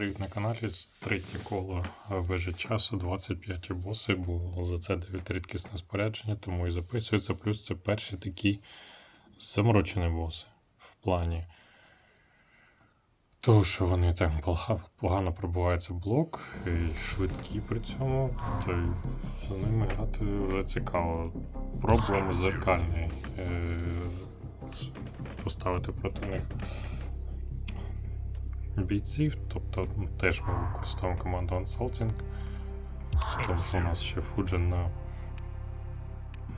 Привіт на каналі. Третє коло вежі часу, 25 боси, бо за це дають рідкісне спорядження, тому і записується. Плюс це перші такі заморочені боси в плані того, що вони пога- погано пробиваються в блок і швидкі при цьому, то й з ними грати вже цікаво. Пробуємо зеркальний е, поставити проти них бійців, тобто ну, теж ми використовуємо команду Unsalting, тому що у нас ще Фуджин на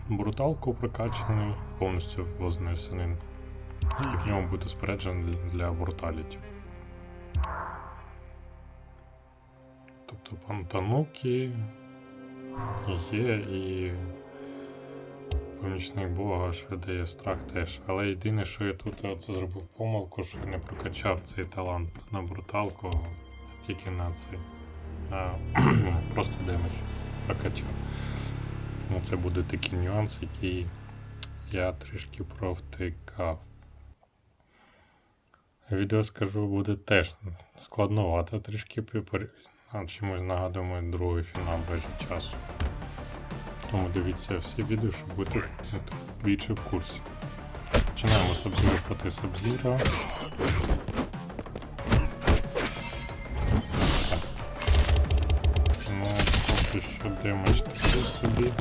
бруталку прокачаний, повністю вознесений. І в ньому буде споряджений для бруталіті. Тобто пан Танукі є і помічник Бога, що дає страх теж. Але єдине, що я тут от зробив помилку, що я не прокачав цей талант на бруталку, а тільки на цей. А, просто демедж прокачав. Ну, це буде такий нюанс, який я трішки провтикав. Відео скажу, буде теж складновато трішки. А чомусь нагадуємо другий фінал без часу. Тому дивіться всі відео, щоб бути більше в курсі. Починаємо з Sub-Zero проти Sub-Zero. Ну, поки що демедж такий собі.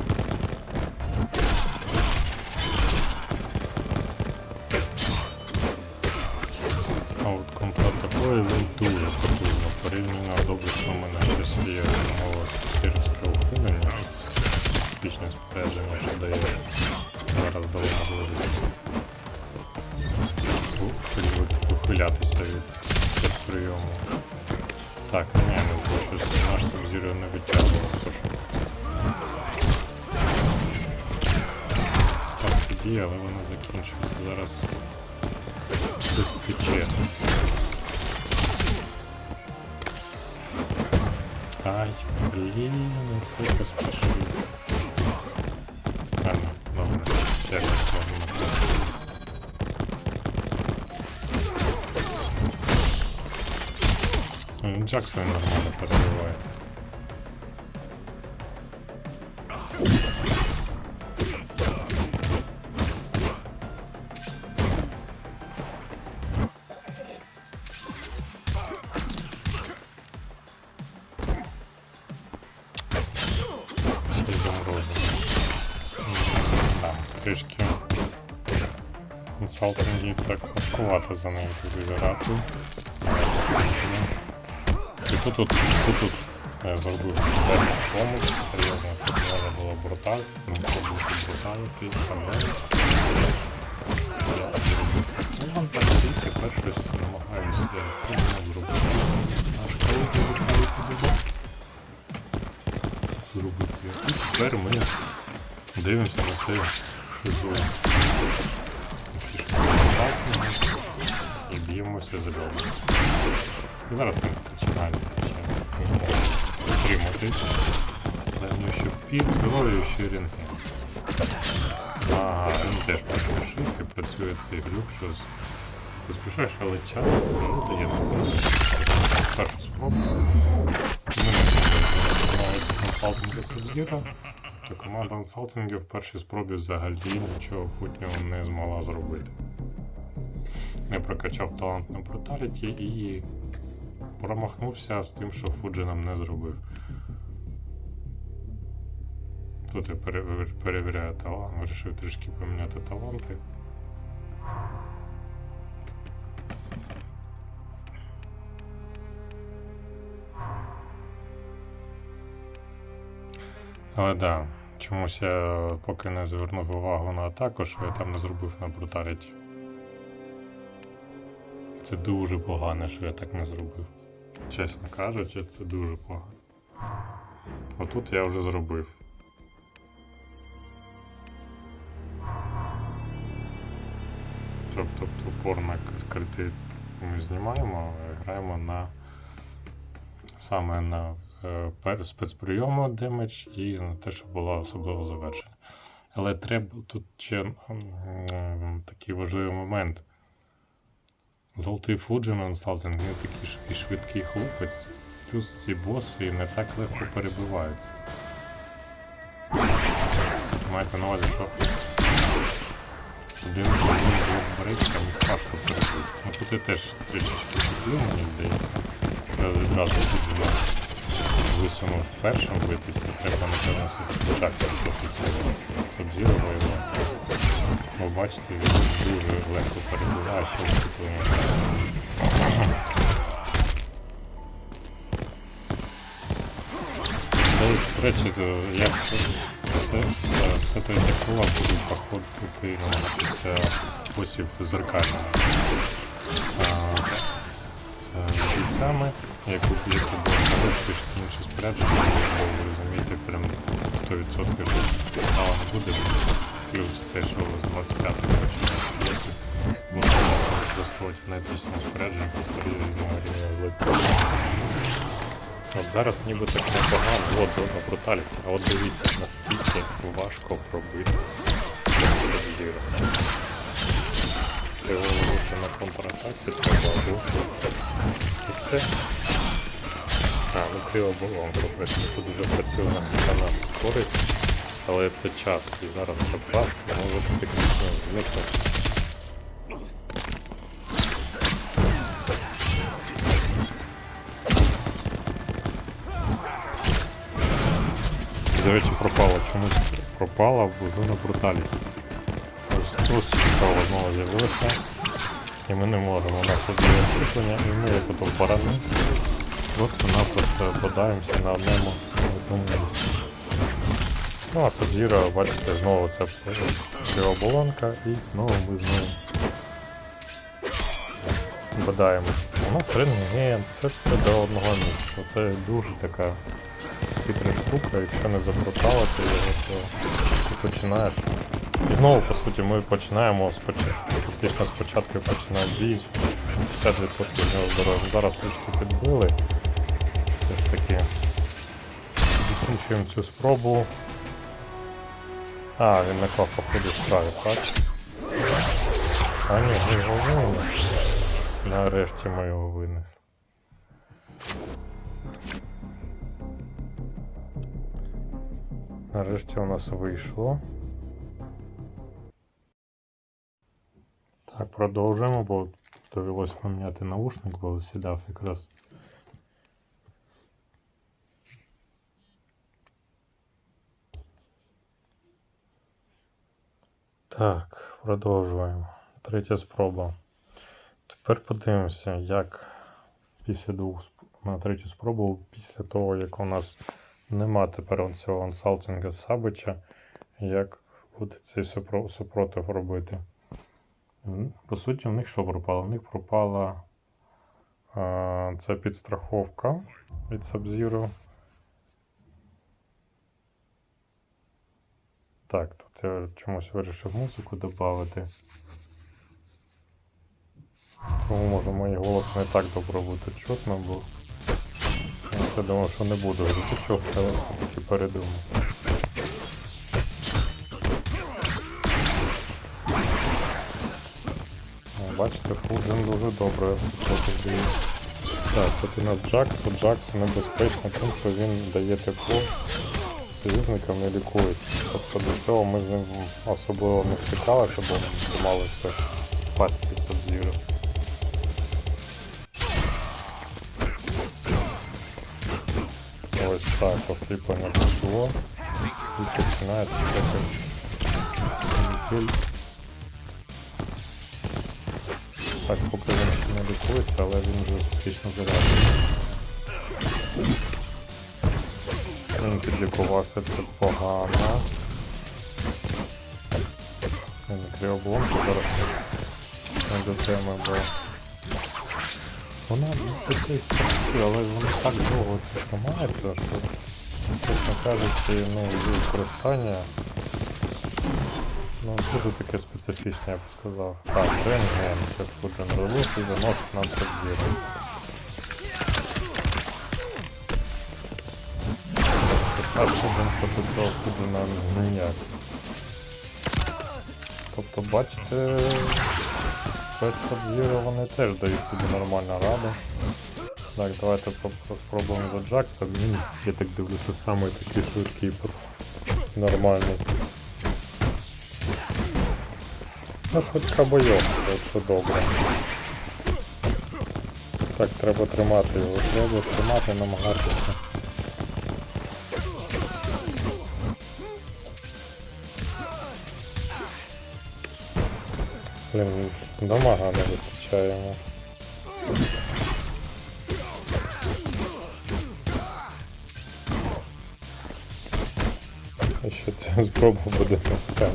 А от контра такої він дуже потужно. Порівняно що в мене щось є. Пічне спорядження, що дає зараз дало можливість ухилятися від прийому. Так, ні, ну щось. Наш субзір'я не витягував, що так тоді, але вони закінчуються зараз без пече. Ай, блін, це якось 14 можу написати. Джаксон нормально перебиває. Консалтинги так важкувато за нею туди грати. І тут, тут, тут, тут я зробив першу помилку, серйозно, тут можна було бруталь, ну, бруталити, але ну, вам так тепер щось намагаюся я не зробити. Аж коли ти буде? Зробити. І тепер ми дивимося на це шизу. І б'ємося за голову. Зараз він починає отримати. Даю ще пів, здоров'я ще рентген. Ага, він теж поспішив і працює цей глюк, що поспішаєш, але час не дає першу спробу. Ми консалтинги Сабзіра, то команда консалтингів в першій спробі взагалі нічого путнього не змогла зробити. Не прокачав талант на бруталіті і промахнувся з тим, що Фуджи нам не зробив. Тут я перевіряю талант, вирішив трішки поміняти таланти. Але да, чомусь я поки не звернув увагу на атаку, що я там не зробив на бруталіті. Це дуже погано, що я так не зробив. Чесно кажучи, це дуже погано. Отут я вже зробив. Тобто упор на крити ми знімаємо, а граємо на саме на спецприйому демедж і на те, щоб було особливо завершення. Але треба тут ще такий важливий момент. Золотий Фуджин Ансалтинг, він такий і швидкий хлопець. Плюс ці боси не так легко перебиваються. Мається на увазі, що один блок береться, там їх важко перебити. Ну тут я теж трішечки куплю, мені здається. Я відразу Фуджина висунув першим битися, треба напевно все почати трохи цього сабзіру воювати. Ну, бачите, він дуже легко перебуває, що. Це, до речі, я все, той дякова буду проходити ну, після спосіб Бійцями, як у кліпі було пишете інше спорядження, бо ви розумієте, прям 100% що стало не буде. Плюс те, що з 25 починає можна використовувати найбільшому спорядження по різного рівня злиття. От зараз ніби так непогано, от зона бруталіті, а от дивіться, наскільки важко пробити. Треба ловити на контратаці, треба руху. Все. А, ну крива болонка, тут вже працює на користь, але це час, і зараз це пастка, може технічно зникнути. До речі, пропала чомусь пропала в зона бруталі. Ось ось цікаво знову з'явилося. І ми не можемо. Нас тут освітлення, і ми як ото барани просто-напросто бодаємося на одному, місці. Ну а Сабзіра, бачите, знову це кривоболонка і знову ми знову бодаємо. У нас рентген, все до одного місця. Це дуже така хитра штука, якщо не забруталити його, то ти починаєш. І знову, по суті, ми починаємо спочатку. Фактично спочатку починаємо бій, 50% з нього здоров'я. Зараз трішки підбили. Все ж таки закінчуємо цю спробу. А, він наклав походу справі, так? А ні, він його винес. Нарешті ми його винесли. Нарешті у нас вийшло. Так, продовжуємо, бо довелось поміняти наушник, бо сідав якраз. Так, продовжуємо. Третя спроба. Тепер подивимося, як після двох на третю спробу, після того, як у нас нема тепер цього ансалтинга Сабича, як буде цей супротив робити. По суті, в них що пропало? В них пропала а, ця підстраховка від Sub-Zero. Так, тут я чомусь вирішив музику додати. Тому може мій голос не так добре буде чутно, бо я думав, що не буду але все-таки передумав. Бачите, Фуджин дуже добре супротив діє. Так, тут у нас Джакс, Джакс небезпечно тим, що він дає тепло союзникам і лікує. Тобто до цього ми з ним особливо не стикалися, бо ми думали це пасті Сабзіру. Ось так, осліплення пішло. І починається такий Так, поки він не лікується, але він вже фактично заряджений. Він підлікувався, це погано. Він криобломку зараз не до теми, бо вона такий страшний, але вона так довго це тримається, що, чесно кажучи, ну, її використання ну, дуже таке специфічне, я б сказав. Так, рентген, це Фуджин релуз і заносить нам це. А Фуджин проти цього ніяк. Тобто, бачите, без Сабзіро вони теж дають собі нормальну раду. Так, давайте спробуємо за Джакса. Він, я так дивлюся, самий такий швидкий нормальний. Ну, швидка бойовка, якщо добре. Так, треба тримати його, треба тримати, намагатися. Блін, дамага не вистачає йому. Ще ця спроба буде на стелі.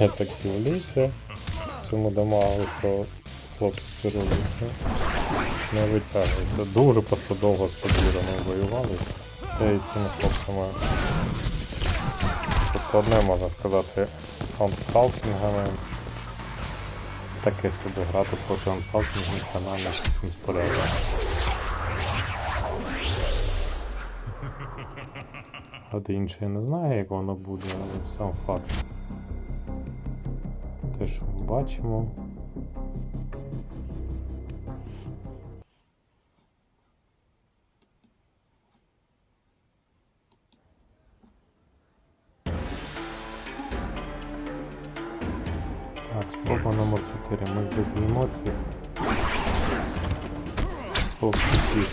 Я так дивлюся цьому дамагу, що хлопці роблять. Не витягується. Дуже просто довго з Сабірами воювали. Та і цими хлопцями. Тобто одне можна сказати ансалкінгами. Таке собі грати проти ансалкінгів каналів не сполягає. От інше я не знаю, як воно буде, але сам факт. Бачимо. Так, спроба номер 4. Ми без емоцій. Стоп, такі.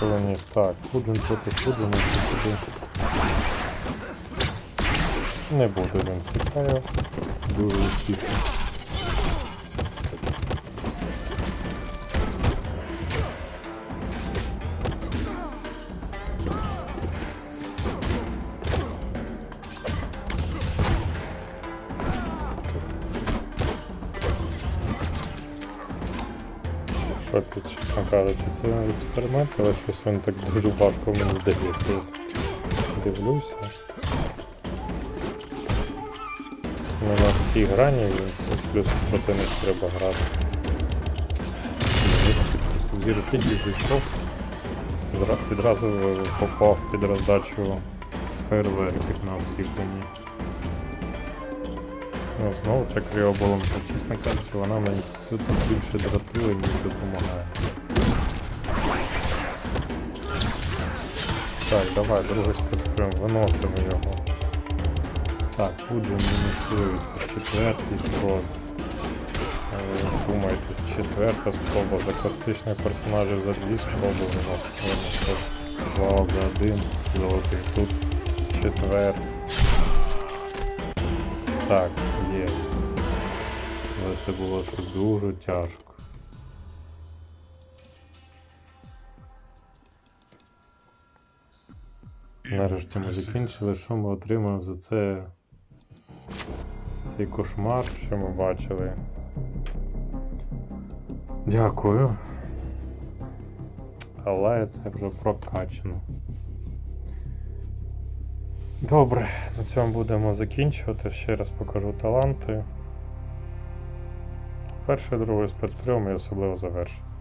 Колоні. Так, Фуджин проти. Сюди. Не буде він тікає. Дуже успішно. Що це, чесно кажучи, це експеримент, але щось він так дуже важко мені здається. Дивлюся. Ну, на такій грані плюс проти них треба грати. Зірки зійшов. Відразу попав під роздачу фейерверків на осліпленні. Ну, знову ця криоболомка, чесно кажучи, вона мені тут більше дратує, ніж допомагає. Так, давай, другий спецприм, виносимо його. Так, тут же мінусується четвертий спроб. Е, Думайте, четверта спроба за класичних персонажів за дві спроби виносить. Два за один, золотий. Тут четвертий. Так, є. Але це було щось дуже тяжко. Нарешті ми закінчили. Що ми отримаємо за це? Цей кошмар, що ми бачили. Дякую. Але це вже прокачано. Добре, на цьому будемо закінчувати. Ще раз покажу таланти. Перший, другий спецприйом і особливо завершення.